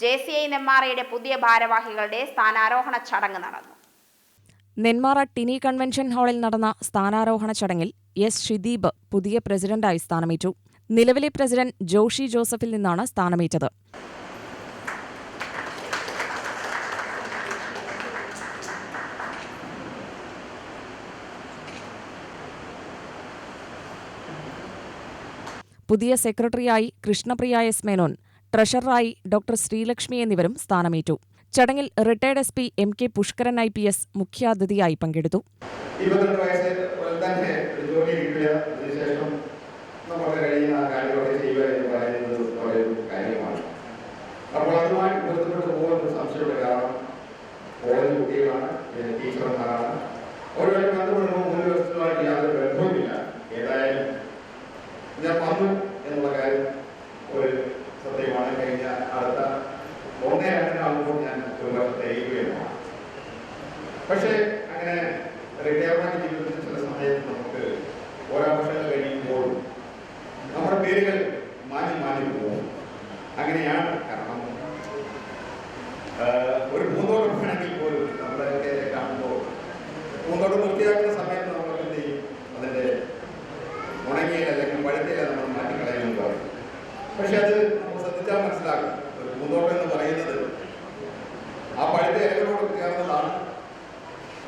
J C I നെന്മാറയുടെ പുതിയ ഭാരവാഹികളുടെ സ്ഥാനാരോഹണ ചടങ്ങ് നടന്നു. നെന്മാറ ടിനി കൺവെൻഷൻ ഹാളിൽ നടന്ന സ്ഥാനാരോഹണ ചടങ്ങിൽ എസ് ഷിദീബ് പുതിയ പ്രസിഡന്റായി സ്ഥാനമേറ്റു. നിലവിലെ പ്രസിഡന്റ് ജോഷി ജോസഫിൽ നിന്നാണ് സ്ഥാനമേറ്റത്. പുതിയ സെക്രട്ടറിയായി കൃഷ്ണപ്രിയ എസ് മേനോൻ ട്രഷററായി ഡോക്ടർ ശ്രീലക്ഷ്മി എന്നിവരും സ്ഥാനമേറ്റു. ചടങ്ങിൽ retired S P M K Pushkaran I P S മുഖ്യാതിഥിയായി പങ്കെടുത്തു. ഒരു സത്യമാണ്. കഴിഞ്ഞ അടുത്ത ഒന്നേ രണ്ടിനാകുമ്പോൾ ഞാൻ ഒരു വർഷം തികയുകയാണ് പക്ഷേ അങ്ങനെ റിട്ടയർമെന്റ് ജീവിതത്തിൽ ചില സമയത്ത് നമുക്ക് ഓരോ വർഷങ്ങൾ കഴിയുമ്പോൾ നമ്മുടെ പേരുകൾ മാറ്റി മാറ്റി പോകും. അങ്ങനെയാണ് കാരണം. ഒരു പൂന്തോട്ടം വേണമെങ്കിൽ പോലും നമ്മളൊക്കെ കാണുമ്പോൾ പൂന്തോട്ടം വൃത്തിയാക്കുന്ന സമയത്ത് നമ്മൾ എന്ത് ചെയ്യും? അതിന്റെ ഉണങ്ങിയ അല്ലെങ്കിൽ പഴുത്തയില നമ്മൾ മാറ്റിക്കളയുമെന്ന് പറയും പക്ഷെ അത് നമ്മൾ ശ്രദ്ധിച്ചാൽ മനസ്സിലാക്കും. ഒരു പൂന്തോട്ടം എന്ന് പറയുന്നത് ആ പഴുത്ത ഇലകളോട് ചേർന്നതാണ്.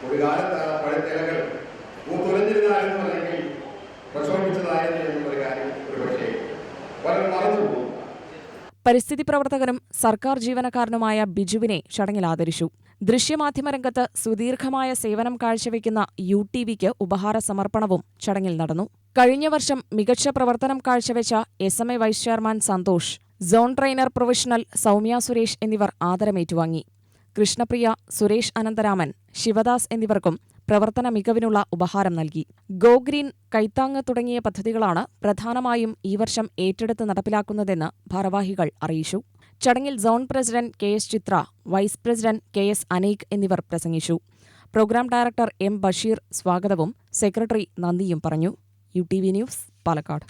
ഒരു കാലത്ത് ആ പഴുത്ത ഇലകൾ പൂത്തുലഞ്ഞിരുന്നായിരുന്നു അല്ലെങ്കിൽ പ്രക്ഷോഭിച്ചതായിരുന്നു കാര്യം ഒരു പക്ഷേ പരിസ്ഥിതി പ്രവർത്തകനും സർക്കാർ ജീവനക്കാരനുമായ ബിജുവിനെ ചടങ്ങിൽ ആദരിച്ചു. ദൃശ്യമാധ്യമ രംഗത്ത് സുദീർഘമായ സേവനം കാഴ്ചവെക്കുന്ന യു ടി വിക്ക് ഉപഹാര സമർപ്പണവും ചടങ്ങിൽ നടന്നു. കഴിഞ്ഞ വർഷം മികച്ച പ്രവർത്തനം കാഴ്ചവെച്ച S M A vice chairman Santhosh zone trainer professional Soumya Suresh എന്നിവർ ആദരമേറ്റുവാങ്ങി. കൃഷ്ണപ്രിയ സുരേഷ് അനന്തരാമൻ ശിവദാസ് എന്നിവർക്കും പ്രവർത്തന മികവിനുള്ള ഉപഹാരം നൽകി. ഗോ ഗ്രീൻ കൈത്താങ് തുടങ്ങിയ പദ്ധതികളാണ് പ്രധാനമായും ഈ വർഷം ഏറ്റെടുത്ത് നടപ്പിലാക്കുന്നതെന്ന് ഭാരവാഹികൾ അറിയിച്ചു. ചടങ്ങിൽ zone president K S Chithra vice president K S Aneek എന്നിവർ പ്രസംഗിച്ചു. പ്രോഗ്രാം ഡയറക്ടർ എം ബഷീർ സ്വാഗതവും സെക്രട്ടറി നന്ദിയും പറഞ്ഞു. U T V news Palakkad.